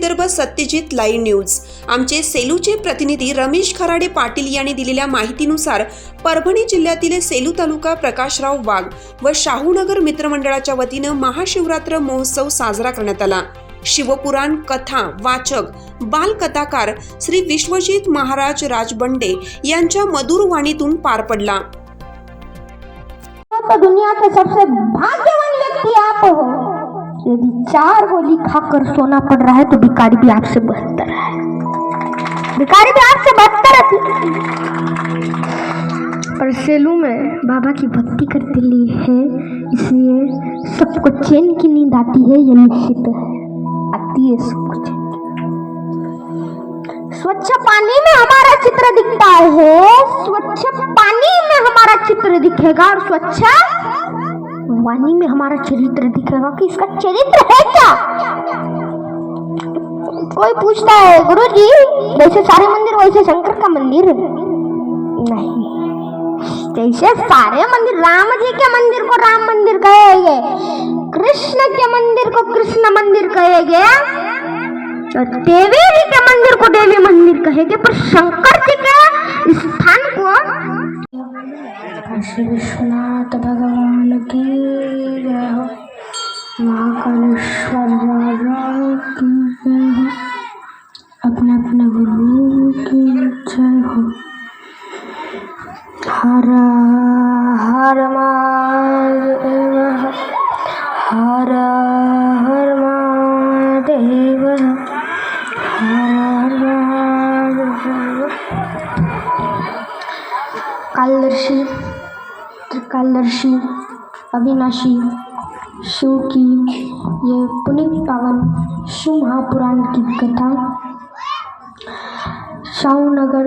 Vidarbha Satyajit live news. आमचे सेलूचे प्रतिनिधी रमेश खराडे पाटील यांनी दिलेल्या माहितीनुसार परभणी जिल्ह्यातील सेलू तालुका प्रकाशराव वाघ व शाहूनगर मित्रमंडळाच्या वतीनं महाशिवरात्र महोत्सव साजरा करण्यात आला. शिवपुराण कथा वाचक बालकथाकार श्री विश्वजित महाराज राजबंडे यांच्या मधुर वाणीतून पार पडला. तो दुनिया के सबसे भाग्यवान व्यक्ति आप हो. यदि चार गोली खाकर सोना पड़ रहा है तो भिखारी भी आपसे बदतर है। भिखारी भी आपसे बदतर है। पर सेलू में बाबा की भक्ति करते लिए है, इसलिए सबको चैन की नींद आती है, ये निश्चित है। आती है सबको चैन की। स्वच्छ पानी में हमारा चित्र दिखता है, स्वच्छ पानी में हमारा चित्र दिखेगा और स्वच्छ वाणी में हमारा चरित्र दिखेगा कि इसका चरित्र है क्या? कोई पूछता है गुरु जी जैसे सारे मंदिर वैसे शंकर का मंदिर नहीं, जैसे सारे मंदिर, राम जी के मंदिर को राम मंदिर कहेंगे कृष्ण के मंदिर को कृष्ण मंदिर कहेंगे और देवी जी के मंदिर को देवी मंदिर कहेंगे पर शंकर जी के स्थान को काशी विश्वनाथ भगवान की जय हो महाकालेश्वर राजा की जय हो अपने अपने गुरु की जय हो हर हर महादेव हर हर महादेव हर हर महादेव कालदर्शी त्रिकालदर्शी अविनाशी शिव की ये पुनित पावन शिव महापुराण की कथा। शाहूनगर।